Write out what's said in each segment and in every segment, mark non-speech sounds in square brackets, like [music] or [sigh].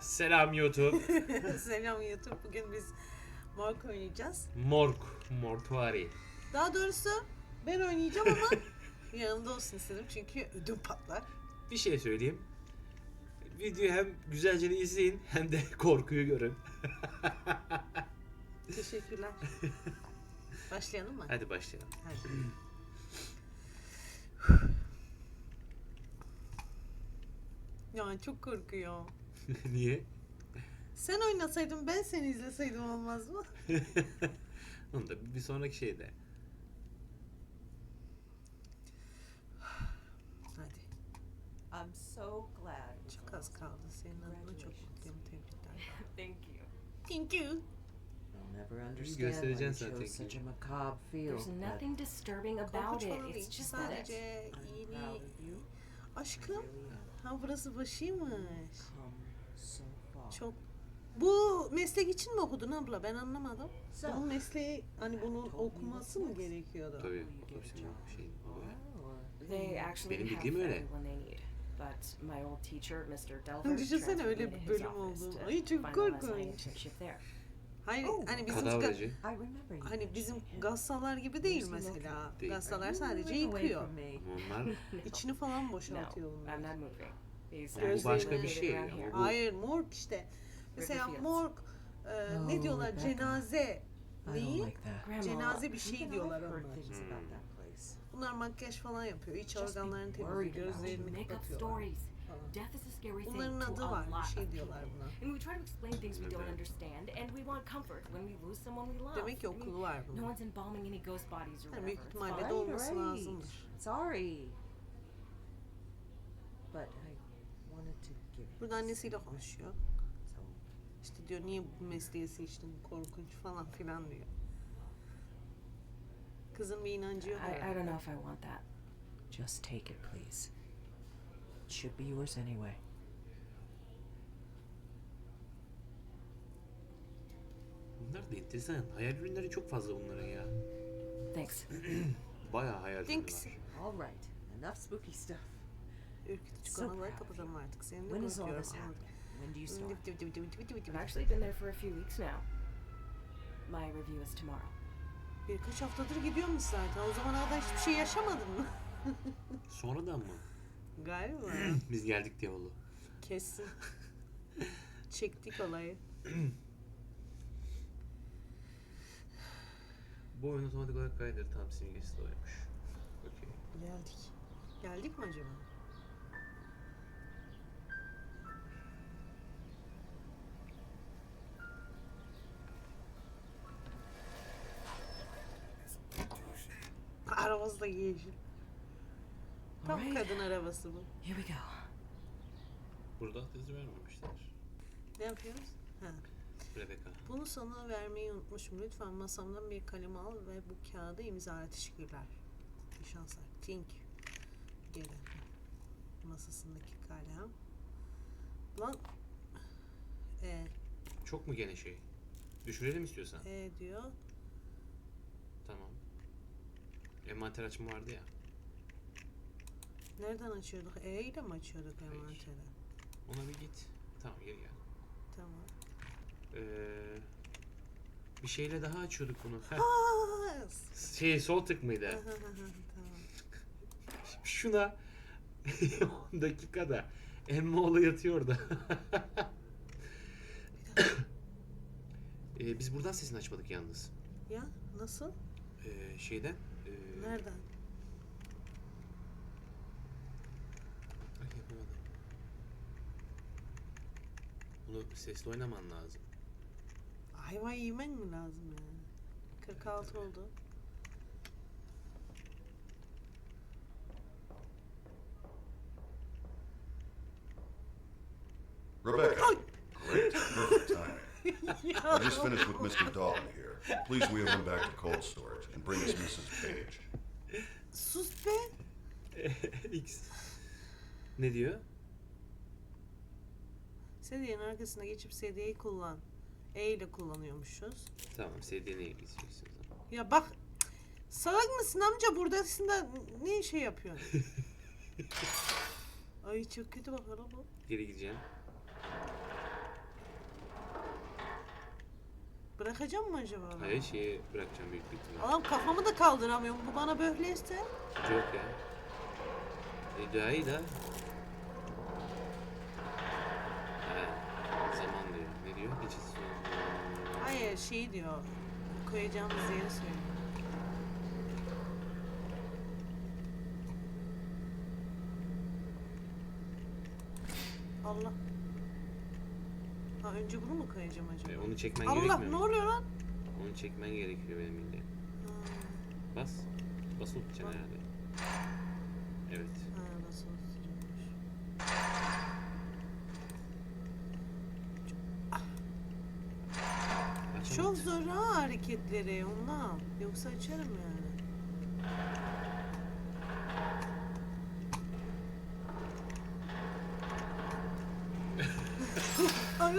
Selam YouTube. [laughs] Selam YouTube. Bugün biz Mork oynayacağız. Morg. Mortuari. Daha doğrusu ben oynayacağım ama [laughs] yanımda olsun istedim çünkü ödüm patlar. Bir şey söyleyeyim. Videoyu hem güzelce izleyin hem de [laughs] korkuyu görün. Teşekkürler. Başlayalım mı? Hadi başlayalım. Hadi. [sniffs] ya çok korkuyor. [laughs] Niye? Sen oynasaydın ben seni izleseydim olmaz mı? [laughs] Onu da bir sonraki şeyde. Hadi. I'm so glad. Çok az kaldı. Senin adına çok mutluyum. Tebrikler. [laughs] Thank you. Thank you. You'll never understand göstereceksin why you zaten chose such a macabre field. There's but nothing disturbing about Korkunç it. It's just that Sadece I'm yeni... proud of you. Aşkım. Ha burası başıymış. Çok. Bu meslek için mi okudun abla? Ben anlamadım. Bunun mesleği hani bunun okuması mı gerekiyordu? Tabii. Şey. they actually Benim have bildiğim öyle. everyone they need. But my old teacher, Mr. Delver, Düşünsene transferred öyle me to bir his bölüm office oldu. to Ay çok finalize my korkunç. internship there. Hayır Oh, hani bizim Kadavracı. I remember you hani bizim mentioning him. gassalar gibi değil mesela. Değil. Gassalar Are you sadece moving away yıkıyor. from me? Ama Onlar [laughs] İçini falan No, boşaltıyor I'm bunlar. not moving. Yani bu actually başka bir şey around here. bu- Hayır morg işte. Mesela Riverfields. morg e, ne Oh, diyorlar Rebecca. cenaze I don't neyi? like that. Grandma, Cenaze bir Even şey I've diyorlar heard onlar. things about that place. Bunlar makyaj falan yapıyor. İç Just be organlarını temizliyor. worried about you Gözlerini make up kapatıyorlar. stories. falan. Death is a scary thing Bunların to adı a var. lot Bir şey of diyorlar people. buna. And we try to explain things we don't understand, and we want comfort when we lose someone we love. Demek ki I mean, okulu var No bunun. one's embalming any ghost bodies or Yani büyük. It's ihtimalle fine. de olması right. lazımdır. Sorry. But I wanted to give you Burada annesiyle konuşuyor. İşte diyor niye bu mesleği seçtin korkunç falan filan diyor. Kızın bir inancı yok. I, I don't know if I want that. just take it, please. It should be yours anyway. Bunlar da enteresan. Hayal ürünleri çok fazla bunların ya. Thanks. [clears throat] Bayağı hayal ürünü Thanks. var. All right. Enough spooky stuff. Ürkütücü So konuları kapatalım artık. Seninle When is all this happening? When do you start? I've actually been there for a few weeks now. My review is tomorrow. Birkaç haftadır gidiyormuş zaten. O zamana kadar hiçbir şey yaşamadın mı? [laughs] Sonradan mı? Galiba. [clears throat] Biz geldik diye oldu. Kesin. [laughs] Çektik olayı. [clears throat] Bu oyun otomatik olarak kaydeder. Tam simgesi de oymuş. Okey. Geldik. Geldik mi acaba? Da yeşil. Tam Alright. kadın arabası bu. Here we go. Burada adresi vermemişler. Ne yapıyoruz? Ha. Rebecca. Bunu sana vermeyi unutmuşum. Lütfen masamdan bir kalem al ve bu kağıda imza et. Teşekkürler. İyi şanslar. You. Geri. Masasındaki kalem. Lan. E, Çok mu gene şey? Düşürelim istiyorsan. e diyor. Tamam. Envanter açma vardı ya. Nereden açıyorduk? E ile mi açıyorduk envanteri? Ona bir git. Tamam geri gel. Tamam. Ee, bir şeyle daha açıyorduk bunu. Heh. Şey sol tık mıydı? tamam. Şuna [laughs] 10 dakikada emme oğlu yatıyor orada. [coughs] ee, biz buradan sesini açmadık yalnız. Ya nasıl? Ee, şeyden. Ee, Nereden? Ay yapamadım. Bunu sesli oynaman lazım. Hayvan yemen mi lazım yani? 46 oldu. Rebecca. Great. Perfect timing. [laughs] I just finished with Mr. Dalton here. Please wheel him back to cold storage and bring us Mrs. Page. Sus be! [laughs] X. Ne diyor? Sedyenin arkasına geçip sedyeyi kullan. E ile kullanıyormuşuz. Tamam o zaman. Ya bak salak mısın amca buradasın da ne şey yapıyorsun? [laughs] Ay çok kötü bak araba. Geri gideceğim. Bırakacağım mı acaba? ben? Hayır şeye bırakacağım büyük bir ihtimal. Allah'ım kafamı da kaldıramıyorum. Bu bana böyleyse. Yok ya. E daha iyi daha. Ha, zaman diyor. Ne diyor? Geçiş sonu. Hayır şey diyor. Koyacağımız yeri söylüyor. Allah. Önce bunu mu koyacağım acaba? E, onu çekmen Allah gerekmiyor ne mu? oluyor lan? Onu çekmen gerekiyor benim bildiğim. Ha, Bas. Basılı tutacaksın Bak. herhalde. Evet. ha nasıl oturuyormuş? Aç Çok zor ha hareketleri ondan. Yoksa açarım yani. Ay,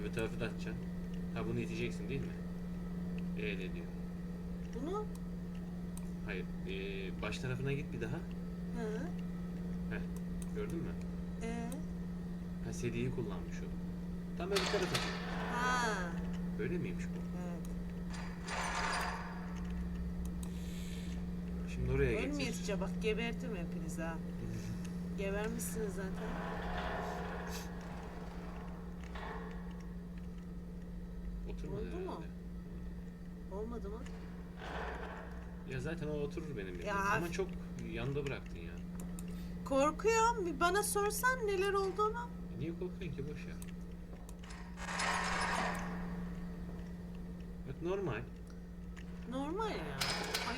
Öbür tarafı da açacaksın. Ha bunu iteceksin değil mi? E de diyor. Bunu Hayır. E, baş tarafına git bir daha. Hı. Heh. Gördün mü? Ee, Ha sediyi kullanmış o. Tam öbür tarafa. ha. Böyle miymiş bu? Evet. Şimdi oraya getir. Ölmeyesice bak gebertim hepiniz ha. [laughs] Gebermişsiniz zaten. Oturmadı Oldu mu? Olmadı mı? Ya zaten o oturur benim. Ya. Ama çok yanda bıraktın ya. Korkuyorum. Bir bana sorsan neler olduğunu. E niye korkuyorsun ki boş ya. Bak normal. Normal ya. Ay,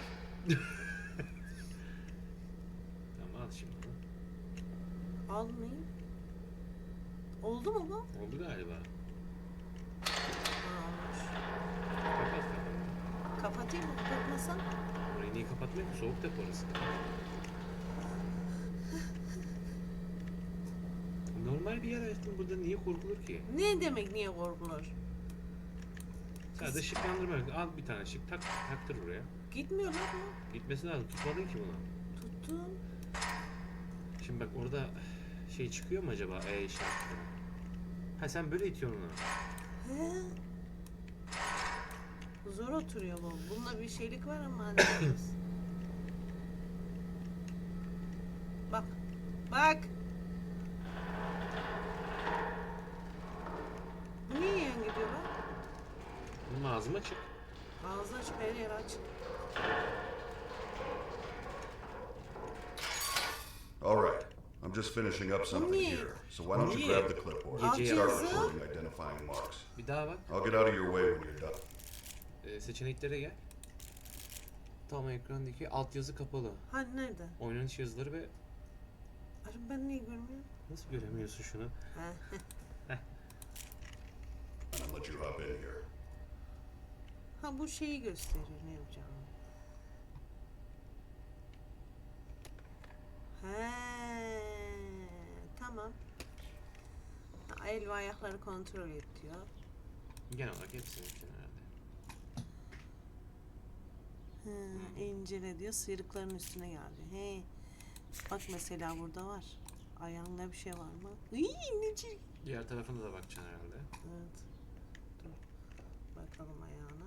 [laughs] Tamam al şimdi bunu. almayayım. Oldu mu bu? Oldu galiba. Ha, olmuş. Kapat kapat. Kapatayım mı? Kapatmasam? Orayı niye kapatmıyor ki? Soğuk depo orası. Normal bir yer hayatım. Burada niye korkulur ki? Ne demek niye korkulur? Sadece ışıklandırma. yok. Al bir tane ışık tak, taktır buraya. Gitmiyor lan bu. Gitmesi lazım. Tutmadın ki bunu. Tuttum. Şimdi bak orada şey çıkıyor mu acaba E işaretleri? Ha sen böyle itiyorsun onu. He. Zor oturuyor bu. Bunda bir şeylik var ama [coughs] hallederiz. Bak. Bak. Bu niye yan gidiyor lan? Bunun ağzıma çık. Ağzı açık her yer aç. All right. I'm just finishing up something Niye? here. So why don't you grab the clipboard and start recording identifying marks? Bir daha bak. I'll get out of your way when you're done. Ee, seçeneklere gel. Tam ekrandaki altyazı kapalı. Hani nerede? Oynanış yazıları ve Arım ben niye görmüyorum? nasıl göremiyorsun şunu? Ha. [laughs] I'll let you hop in here. ha bu şeyi gösterir ne yapacağım. He, tamam. Ha, el ve ayakları kontrol et diyor. Genel olarak hepsinin He, incele diyor. Sıyrıkların üstüne geldi. He. Bak mesela burada var. Ayağında bir şey var mı? İyi ne çirkin. Diğer tarafına da bakacaksın herhalde. Evet. Dur. Bakalım ayağına.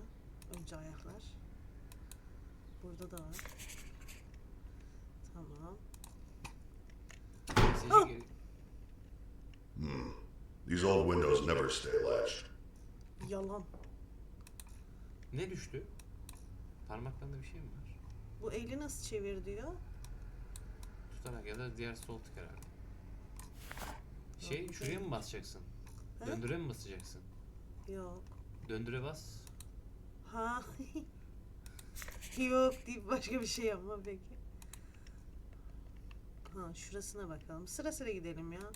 Önce ayaklar. Burada da var. Tamam. Oh! geri- These old windows never stay latched. Yalan. Ne düştü? Parmaklarında bir şey mi var? Bu eli nasıl çevir diyor. Tutarak ya da diğer sol tık herhalde. Şey Yok, şuraya mı basacaksın? He? Döndüre mi basacaksın? Yok. Döndüre bas. Ha. [laughs] Yok deyip başka bir şey yapma peki. Ha şurasına bakalım. Sıra sıra gidelim ya. [laughs]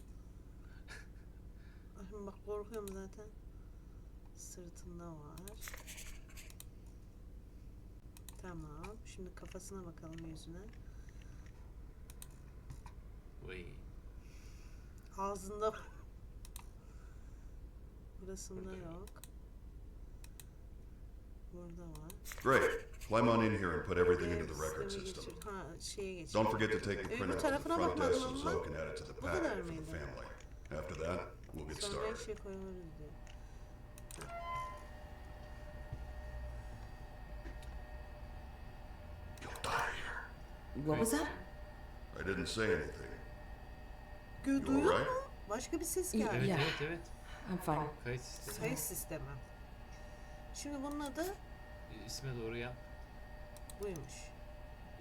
Ay bak korkuyorum zaten. Sırtında var. Tamam. Şimdi kafasına bakalım yüzüne. Vay. Ağzında. Burasında yok. Burada var. Great. Climb on in here and put everything into the record system. Ha şeye. Don't forget to take the printout to the front desk so. Zoe can add it to the packet for the family. After that, we'll get Sonra her started. şey diyor. What was that? I didn't say anything. Gö You duyuyor alright? mu? Başka bir ses İyi, geldi. Evet Ya. evet evet. I'm fine. Kayıt sistemi. Kayıt sistemi. Şimdi bunun adı İsme doğru yap. buymuş.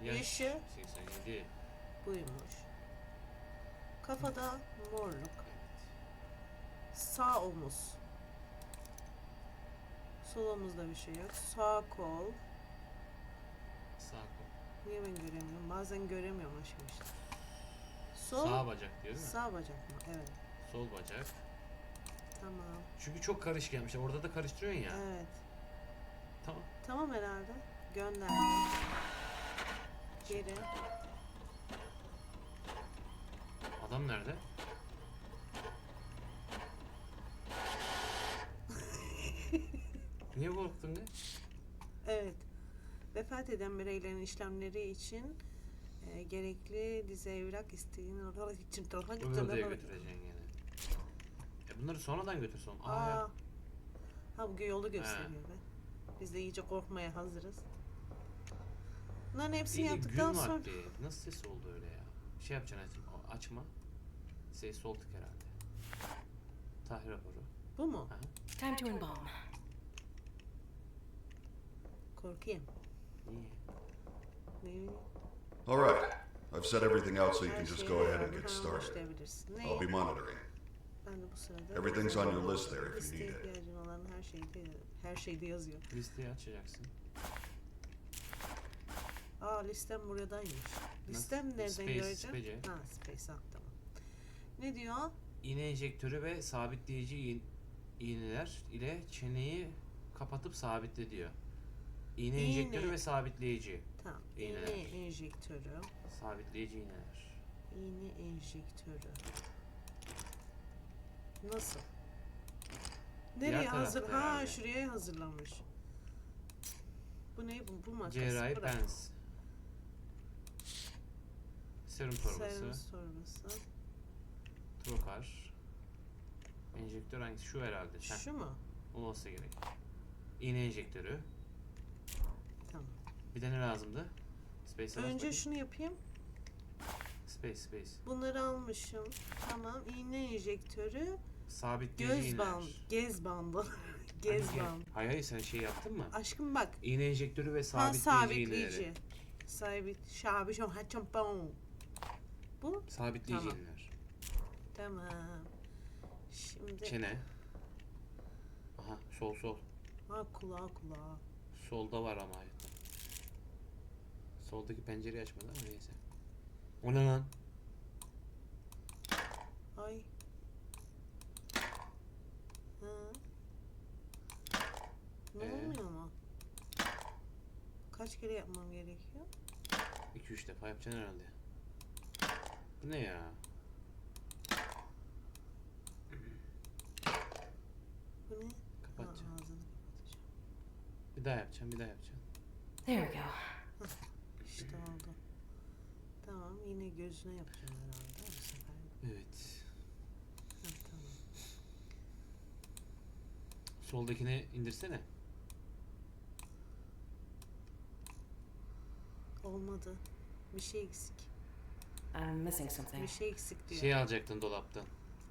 Yaş Yaşı? 87. Buymuş. Kafada morluk. Evet. Sağ omuz. Sol omuzda bir şey yok. Sağ kol. Niye ben göremiyorum? Bazen göremiyorum aşkım işte. Sol. Sağ bacak diyor değil mi? Sağ bacak mı? Evet. Sol bacak. Tamam. Çünkü çok karışık gelmişler. Orada da karıştırıyorsun ya. Evet. Tamam. Tamam herhalde. Gönderdim. Geri. Adam nerede? [laughs] Niye korktun ne? Evet. Vefat eden bireylerin işlemleri için e, gerekli dizi evrak isteğini olarak için Öbür odaya götüreceksin gene. E bunları sonradan götürsen. Aa, Aa. ya. Ha bu yolu gösteriyor be. Biz de iyice korkmaya hazırız. Bunların hepsini İyi yaptıktan gün sonra vakti. Nasıl ses oldu öyle ya? Şey yapacaksın açma. açma. Ses olduk herhalde. Tahrir raporu. bu mu? Aha. Time to embalm. Korkayım. All right. I've set everything out so you can just go ahead and get started. I'll be monitoring. Everything's on your list there if you need it. her şeyde her şeyde yazıyor. Listeyi açacaksın. Aa listem buradaymış. Listem nereden Space, göreceğim? spece. Ha space tamam. Ne diyor? İğne enjektörü ve sabitleyici iğ- iğneler ile çeneyi kapatıp sabitle diyor. İğne, İğne. enjektörü ve sabitleyici. Tamam. İğneler. İğne enjektörü. Sabitleyici iğneler. İğne enjektörü. Nasıl? Diğer Nereye tarafta hazır? Ha herhalde. şuraya hazırlamış. Bu ne bu? Bu makas. Cerrahi Bırak. pens. Serum torbası. Servis torbası. Trokar. Enjektör hangisi? Şu herhalde. Heh, Şu mu? olması gerek. İğne enjektörü. Bir de ne lazımdı? Space'e bas Önce bakayım. şunu yapayım. Space, space. Bunları almışım. Tamam. İğne enjektörü. Sabitleyici Göz iğneler. bandı. Gez bandı. [laughs] Gez Hangi- bandı. Hayır hayır sen şey yaptın mı? Aşkım bak. İğne enjektörü ve Ha sabitleyici, sabitleyici. iğneleri. Sabit. Şabi şom haçampon. Bu? Sabitleyici Tamam. iğneler. Tamam. Şimdi. Çene. Aha sol sol. Ha kulağı kulağı. Solda var ama hayatta. Soldaki pencereyi açmadı ama neyse. O ne lan? Ay. Ne Ee? olmuyor mu? Kaç kere yapmam gerekiyor? 2-3 defa yapacaksın herhalde. Bu ne ya? Bu ne? Ha, ağzını kapatacağım. Bir daha yapacaksın, bir daha yapacaksın. There we go. İşte oldu. Tamam yine gözüne yapacağım herhalde bu sefer. Evet. Ha, tamam. Soldakini indirsene. Olmadı. Bir şey eksik. I'm missing something. Bir şey eksik diyor. Şey alacaktın dolaptan.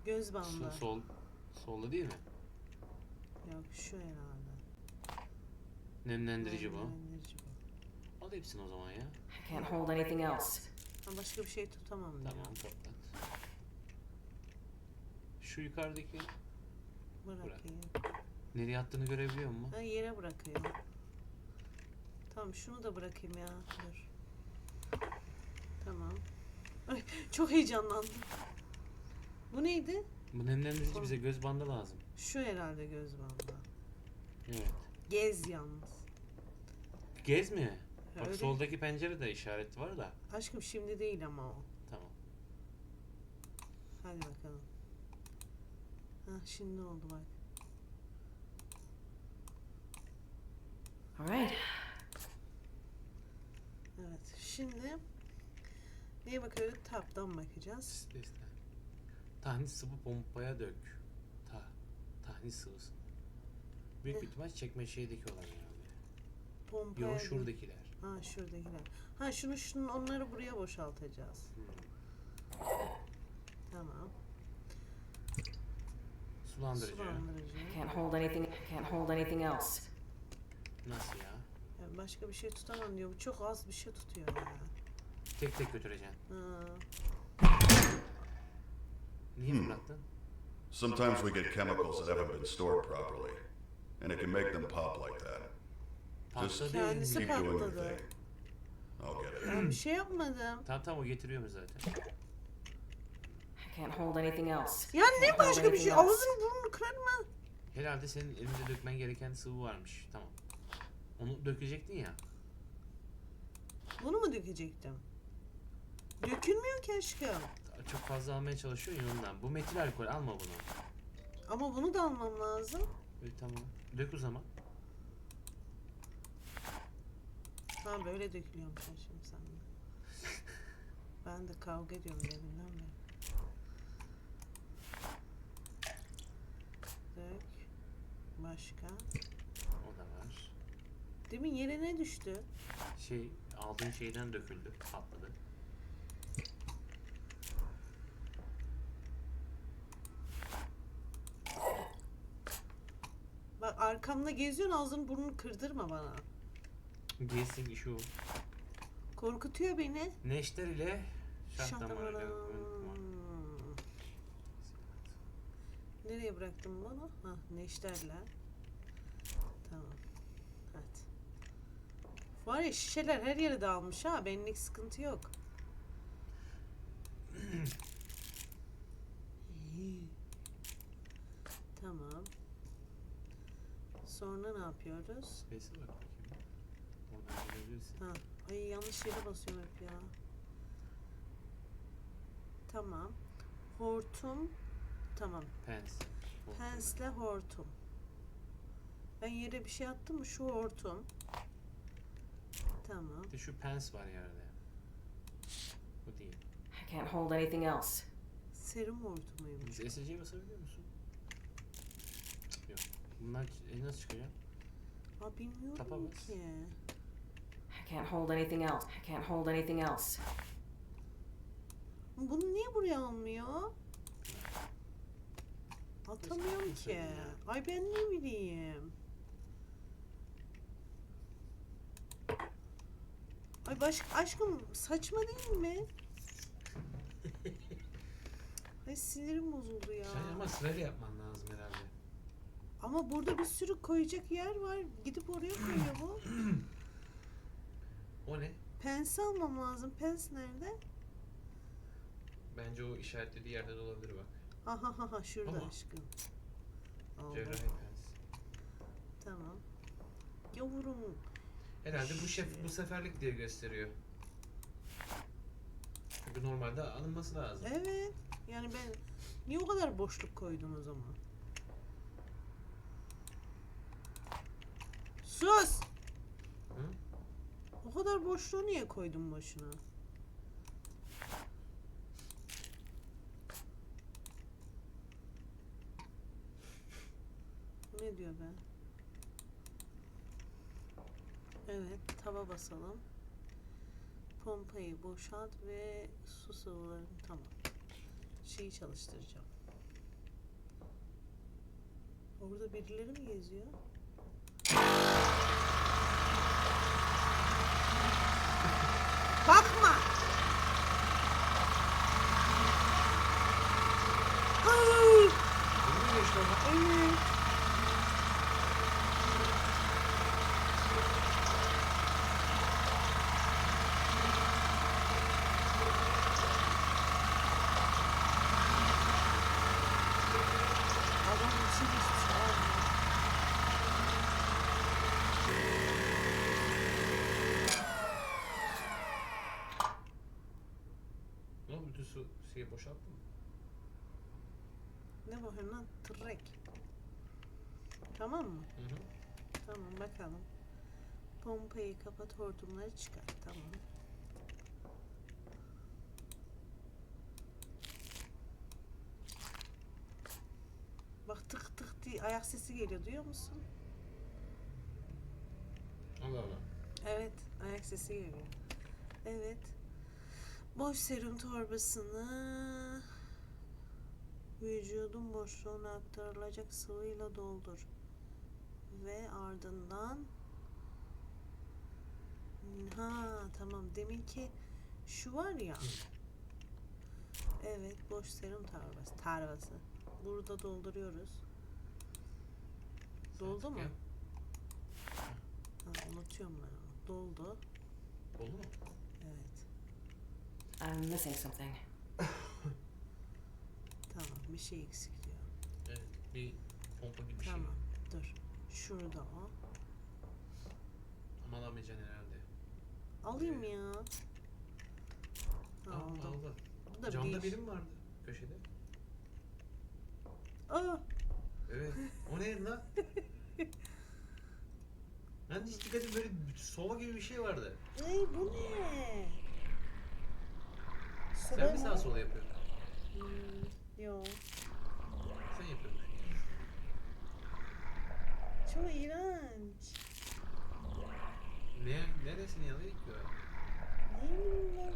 Göz Sol, bandı. sol, solda değil mi? Yok şu herhalde. Nemlendirici bu. Nemlendirici bu. Al hepsini o zaman ya. I can't hold anything else. Ha, başka bir şey tutamam. Tamam toplat. Şu yukarıdaki Bırakayım. nereye attığını görebiliyor musun? Ha yere bırakıyorum. Tamam şunu da bırakayım ya. Dur. Tamam. Ay, çok heyecanlandım. Bu neydi? Bu nemlendirici bize göz bandı lazım. Şu herhalde göz bandı. Evet. Gez yalnız. Gez mi? Bak Öyle. soldaki pencerede işaret var da. Aşkım şimdi değil ama o. Tamam. Hadi bakalım. Ha şimdi oldu bak. All right. Evet. Şimdi neye bakıyoruz? Taptan bakacağız. Space'ten. Tahnis sıvı pompaya dök. Ta tahnis sıvısı. Büyük bir ihtimal çekme şeydeki olan herhalde. Pompaya Yok değil. şuradakiler. Ha şuradakiler. Ha şunu şunu onları buraya boşaltacağız. Tamam. Sulandırıcı. Sulandırıcı. Can't hold anything. Can't hold anything else. Nasıl ya? Ya başka bir şey tutamam diyor. Bu çok az bir şey tutuyor ya. Tek tek götüreceksin. Ha. Niye Hmm. bıraktın? Sometimes we get chemicals that haven't been stored properly, and it can make them pop like that. Patladı. Kendisi keep doing your patladı. thing. I'll get it. Ben bir şey yapmadım. Tamam tamam o getiriyormuş zaten. I can't hold anything else. Ya ne başka bir şey? Ağzını burnunu kırarım ha. Herhalde senin elinde dökmen gereken sıvı varmış. Tamam. Onu dökecektin ya. Bunu mu dökecektim? Dökülmüyor ki aşkım. Çok fazla almaya çalışıyor ya ondan. Bu metil alkol alma bunu. Ama bunu da almam lazım. E, tamam. Dök o zaman. Ha böyle dökülüyormuş aşkım sende. [laughs] Ben de kavga ediyorum deminden beri. Dök. Başka. O da var. Demin yere ne düştü? Şey aldığın şeyden döküldü. Patladı. Bak arkamda geziyorsun ağzını burnunu kırdırma bana. İşi o. Korkutuyor beni. Neşter ile şah. Nereye bıraktım bunu? Ha, neşterle. Tamam. Hadi. Var ya şişeler her yere dağılmış ha. Benlik sıkıntı yok. [clears throat] Tamam. Sonra ne yapıyoruz? Space'e bak bakayım. Oradan görebilirsin. Ha, ay yanlış yere basıyorum hep ya. Tamam. Hortum. Tamam. Pens. Hortum. Pensle hortum. Ben yere bir şey attım mı? Şu hortum. Tamam. Bir de şu pens var yerde. Bu değil. I can't hold anything else. Serum hortumuymuş. Biz SC'ye basabiliyor musun? Yok. Bunlar e, nasıl çıkacak? Aa bilmiyorum Tapa bas. ki. I can't hold anything else. I can't hold anything else. Bunu niye buraya almıyor? Atamıyorum ki. Ay ben ne bileyim. Ay baş, aşkım saçma değil mi? [laughs] Ay sinirim bozuldu ya. Sen ama sırayla yapman lazım herhalde. Ama burada bir sürü koyacak yer var. Gidip oraya koyuyor bu. [clears throat] O ne? Pens almam lazım. Pens nerede? Bence o işaretlediği yerde de olabilir bak. Aha ha ha şurada Ama- aşkım. Cerrahi pens. Tamam. Yavrum. Herhalde bu şef bu seferlik diye gösteriyor. Çünkü normalde alınması lazım. Evet. Yani ben niye o kadar boşluk koydum o zaman? Sus! O kadar boşluğu niye koydum boşuna? Bu ne diyor be? Evet, tava basalım. Pompayı boşalt ve su sıvılarını tamam. Şeyi çalıştıracağım. Orada birileri mi geziyor? Bakma! Ay! Orada? Evet. Ne? Bütün boşalttın mı? Ne bakıyorsun lan? Trek. Tamam mı? Hı hı. Tamam bakalım. Pompayı kapat hortumları çıkar. Tamam. Bak tık tık diye ayak sesi geliyor duyuyor musun? Allah Allah. Evet, ayak sesi geliyor. Evet. Boş serum torbasını vücudun boşluğuna aktarılacak sıvıyla doldur. Ve ardından ha tamam deminki şu var ya evet boş serum torbası torbası burada dolduruyoruz doldu mu? Ha, unutuyorum ben onu. Doldu. Oldu mu? Evet. I'm missing something. [laughs] Tamam. Bir şey eksik diyor. Evet. Bir pompa gibi bir şey. Tamam. Dur. Şurada o. Ama alamayacaksın herhalde. Alayım ya. Al, Aldım. aldı. Bu da Camda bir. birim vardı köşede. Aa, Evet. O ne lan? [laughs] Ben hiç dikkat etmedim, böyle sova gibi bir şey vardı. ay bu ne? Sen mi sağa sola yapıyorsun? Hmm, yo. Sen yapıyorsun. Çok iğrenç. Ne, neresini yanıyor ki o? Ne bileyim ben.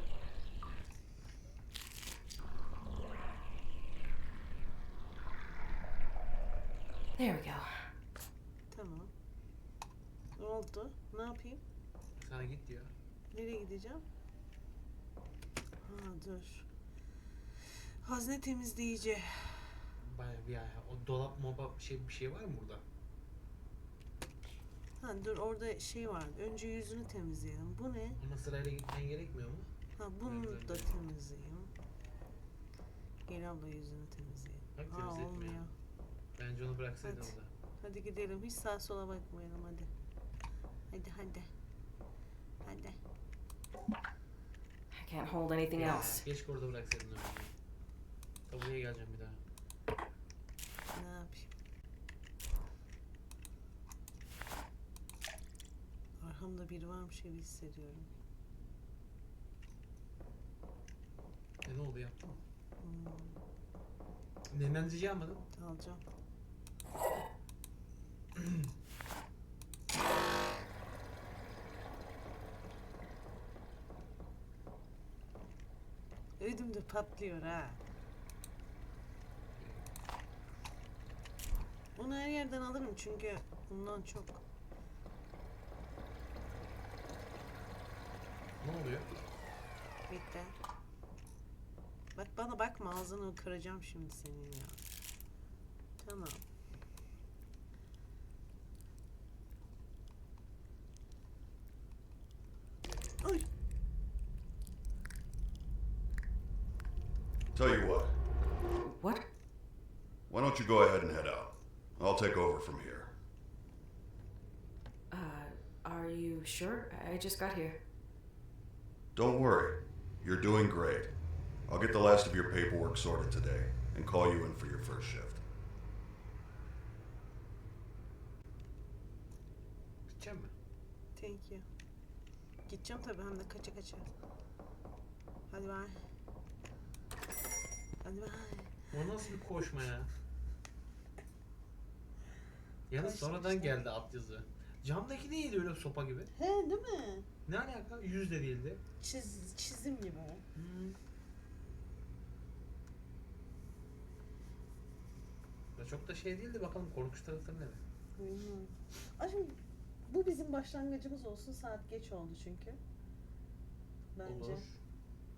There we go. Tamam. Oldu. Ne yapayım? Sana git diyor. Nereye gideceğim? Ha dur. Hazne temizleyici. Baya bir ya. O dolap moba şey bir şey var mı burada? Ha dur orada şey var. Önce yüzünü temizleyelim. Bu ne? Ama sırayla gitmen gerekmiyor mu? Ha bunu Evet, da temizleyeyim. Gel abla yüzünü temizleyelim. Bak temizletmiyor. olmuyor. Bence onu bıraksaydın Hadi. orada. Hadi gidelim. Hiç sağa sola bakmayalım hadi. Hadi hadi. Hadi. I can't hold anything else. Keşke orada bıraksaydın onu. Ta buraya geleceğim bir daha. Ne yapayım? Arkamda biri varmış gibi hissediyorum. E ne oldu yaptın mı? Hmm, Nemlendirici almadın. alacağım. [clears throat] Ödüm de patlıyor ha. Bunu her yerden alırım çünkü bundan çok. Ne oluyor? Bekle. Bak bana bakma ağzını kıracağım şimdi senin ya. Tamam. Ay. Tell you what, What? why don't you go ahead and head out? I'll take over from here. Uh, are you sure? I just got here. Don't worry, you're doing great. I'll get the last of your paperwork sorted today and call you in for your first shift. Gideceğim mi? Thank you. Gideceğim tabii hem de kaça kaça. Hadi bay. Hadi bay. O nasıl bir koşma ya? Yalnız sonradan geldi alt yazı. Camdaki neydi öyle sopa gibi? He değil mi? Ne alaka? Yüz de değildi. Çiz, çizim gibi. Ya çok da şey değildi bakalım korkunç tarafları ne? Bilmiyorum. Bu bizim başlangıcımız olsun. Saat geç oldu çünkü. Bence. Olur.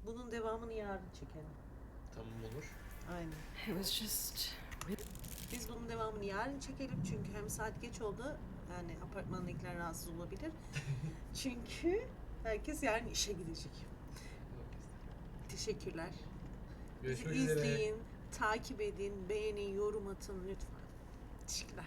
Bunun devamını yarın çekelim. Tamam olur. Aynen. It was just. Biz bunun devamını yarın çekelim çünkü hem saat geç oldu. Yani apartmandakiler rahatsız olabilir. [laughs] çünkü herkes yarın işe gidecek. Teşekkürler. Bizi Görüşmek üzere. izleyin, takip edin, beğenin, yorum atın lütfen. Teşekkürler.